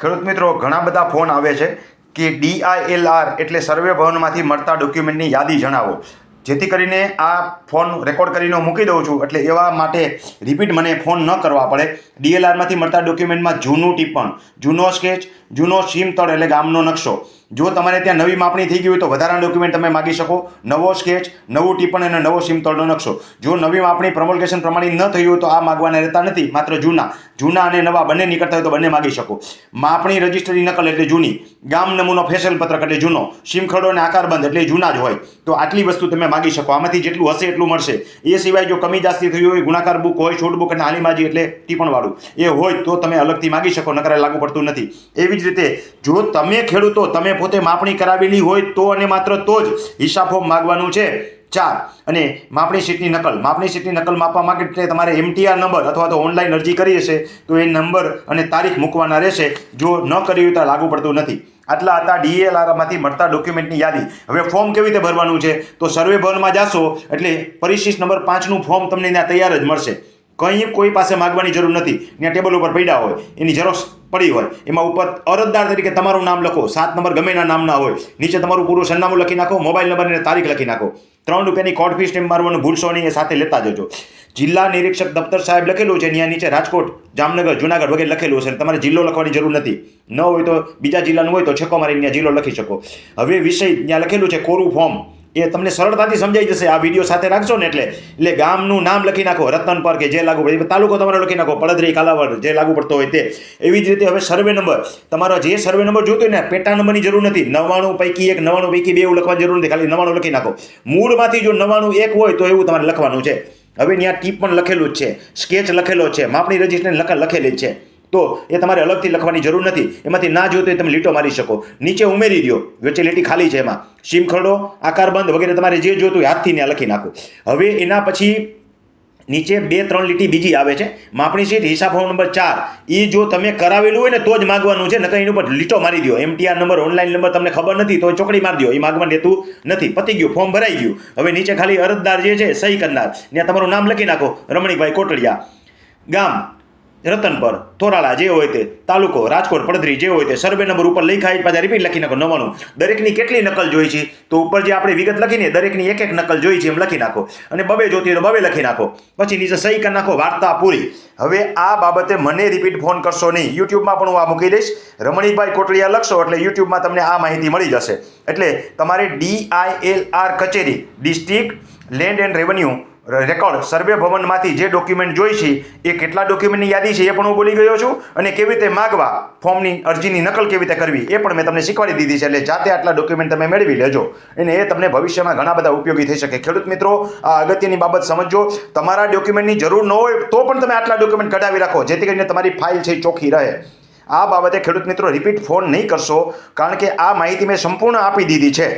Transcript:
ખેડૂત મિત્રો, ઘણા બધા ફોન આવે છે કે ડીઆઈએલઆર એટલે સર્વે ભવનમાંથી મળતા ડોક્યુમેન્ટની યાદી જણાવો. જેથી કરીને આ ફોન રેકોર્ડ કરીને મૂકી દઉં છું. એટલે એવા માટે રિપીટ મને ફોન ન કરવા પડે. ડીએલઆરમાંથી મળતા ડોક્યુમેન્ટમાં જૂનું ટિપ્પણ, જૂનો સ્કેચ, જૂનો સીમ તળ એટલે ગામનો નકશો. જો તમારે ત્યાં નવી માપણી થઈ ગઈ હોય તો વધારાના ડોક્યુમેન્ટ તમે માગી શકો. નવો સ્કેચ નવું ટીપણ અને નવો સીમ તળનો નકશો. જો નવી માપણી પ્રમોલકેશન પ્રમાણે ન થઈ હોય તો આ માગવાના રહેતા નથી, માત્ર જૂના. જૂના અને નવા બંને નીકળતા હોય તો બંને માગી શકો. માપણી રજિસ્ટરી નકલ એટલે જૂની. ગામ નમૂનો ફેશલ પત્રક એટલે જૂનો. સીમખડો અને આકારબંધ એટલે જૂના જ હોય. તો આટલી વસ્તુ તમે માગી શકો. આમાંથી જેટલું હશે એટલું મળશે. એ સિવાય જો કમી જાસ્તી થયું હોય, ગુણાકાર બુક હોય છોટ બુક અને હાલીમાજી એટલે ટીપણવાળું. એ હોય તો તમે અલગથી માગી શકો, નકારે લાગુ પડતું નથી. એવી જ રીતે જો તમે ખેડૂતો, તમે પોતે માપણી કરાવેલી હોય તો અને માત્ર તો જ હિસાબ ફોર્મ માગવાનું છે. ચાર, અને માપણી શીટની નકલ. માપણી શીટની નકલ માપવા માટે તમારે એમટીઆર નંબર અથવા તો ઓનલાઈન અરજી કરી હશે, તો એ નંબર અને તારીખ મૂકવાના રહેશે. જો ન કરી તો લાગુ પડતું નથી. આટલા હતા ડીએલઆરમાંથી મળતા ડોક્યુમેન્ટની યાદી. હવે ફોર્મ કેવી રીતે ભરવાનું છે? તો સર્વે ભવનમાં જાશો, એટલે પરિશિષ્ટ નંબર પાંચનું ફોર્મ તમને ત્યાં તૈયાર જ મળશે. કંઈ કોઈ પાસે માગવાની જરૂર નથી. ત્યાં ટેબલ ઉપર પડ્યા હોય. એની ઝેરોક્ષ પડી હોય. એમાં ઉપર અરજદાર તરીકે તમારું નામ લખો. સાત નંબર ગમે એના નામ ના હોય. નીચે તમારું પૂરું સરનામું લખી નાખો, મોબાઈલ નંબર અને તારીખ લખી નાખો. ત્રણ રૂપિયાની કોર્ટ ફી સ્ટેમ્પ મારવાનું ભૂલશો નહીં, એ સાથે લેતા જજો. જિલ્લા નિરીક્ષક દફતર સાહેબ લખેલું છે ત્યાં નીચે રાજકોટ, જામનગર, જુનાગઢ વગેરે લખેલું છે. તમારે જિલ્લો લખવાની જરૂર નથી. ન હોય તો બીજા જિલ્લાનું હોય તો છક્કો મારીને ત્યાં જિલ્લો લખી શકો. હવે વિષય ત્યાં લખેલું છે, કોરું ફોર્મ. એ તમને સરળતાથી સમજાઈ જશે. આ વીડિયો સાથે રાખશો ને એટલે એટલે ગામનું નામ લખી નાખો, રતન પર કે જે લાગુ પડે તાલુકો તમારો લખી નાખો, પડદરી, કાલાવડ જે લાગુ પડતો હોય તે. એવી જ રીતે હવે સર્વે નંબર, તમારો જે સર્વે નંબર જોતો હોય ને, પેટા નંબરની જરૂર નથી. નવ્વાણું પૈકી એક, નવ્વાણું પૈકી બે એવું લખવાની જરૂર નથી. ખાલી નવ્વાણું લખી નાખો. મૂળમાંથી જો નવ્વાણું એક હોય તો એવું તમારે લખવાનું છે. હવે ત્યાં ટીપ પણ લખેલું જ છે. સ્કેચ લખેલો છે. માપણી રજિસ્ટર લખ લખેલી જ છે. તો એ તમારે અલગથી લખવાની જરૂર નથી. એમાંથી ના જોતો એ તમે લીટો મારી શકો. નીચે ઉમેરી દો વચ્ચે લીટી ખાલી છે એમાં. સીમખડો આકારબંધ વગેરે તમારે જે જોતું હાથથી ત્યાં લખી નાખો. હવે એના પછી નીચે બે, ત્રણ લીટી બીજી આવે છે. માપણી શીટ, હિસાબ ફોર્મ નંબર ચાર. એ જો તમે કરાવેલું હોય ને તો જ માગવાનું છે, નકર એની ઉપર લીટો મારી દો એમટીઆર નંબર, ઓનલાઈન નંબર તમને ખબર નથી તો ચોકડી મારી દો એ માગવા દેતું નથી. પતી ગયું, ફોર્મ ભરાઈ ગયું. હવે નીચે ખાલી અરજદાર જે છે સહી કરનાર. ત્યાં તમારું નામ લખી નાખો. રમણીભાઈ કોટડિયા. ગામ. રતનપર થોરાળા જે હોય તે, તાલુકો રાજકોટ પડધરી જે હોય તે, સર્વે નંબર ઉપર લખાય પાછા રિપીટ લખી નાખો નવાનું દરેકની કેટલી નકલ જોઈ છે? તો ઉપર જે આપણે વિગત લખીને દરેકની એક એક નકલ જોઈ છે એમ લખી નાખો. અને બબે જોતી તો બબે લખી નાખો. પછી નીચે સહી કરી નાખો, વાર્તા પૂરી. હવે આ બાબતે મને રિપીટ ફોન કરશો નહીં. યુટ્યુબમાં પણ હું આ મૂકી દઈશ. રમણીભાઈ કોટડિયા લખશો એટલે યુટ્યુબમાં તમને આ માહિતી મળી જશે. એટલે તમારે ડીઆઈએલઆર કચેરી district land and revenue record survey ભવનમાંથી જે ડોક્યુમેન્ટ જોઈ છે, એ કેટલા ડોક્યુમેન્ટની યાદી છે એ પણ હું બોલી ગયો છું અને કેવી રીતે માગવા ફોર્મની અરજીની નકલ કેવી રીતે કરવી, એ પણ મેં તમને શીખવાડી દીધી છે. એટલે જાતે આટલા ડોક્યુમેન્ટ તમે મેળવી લેજો અને એ તમને ભવિષ્યમાં ઘણા બધા ઉપયોગી થઈ શકે. ખેડૂત મિત્રો, આ અગત્યની બાબત સમજો તમારા ડોક્યુમેન્ટની જરૂર ન હોય તો પણ તમે આટલા ડોક્યુમેન્ટ કઢાવી રાખો, જેથી કરીને તમારી ફાઇલ છે ચોખ્ખી રહે. આ બાબતે ખેડૂત મિત્રો રિપીટ ફોન નહીં કરશો, કારણ કે આ માહિતી મેં સંપૂર્ણ આપી દીધી છે.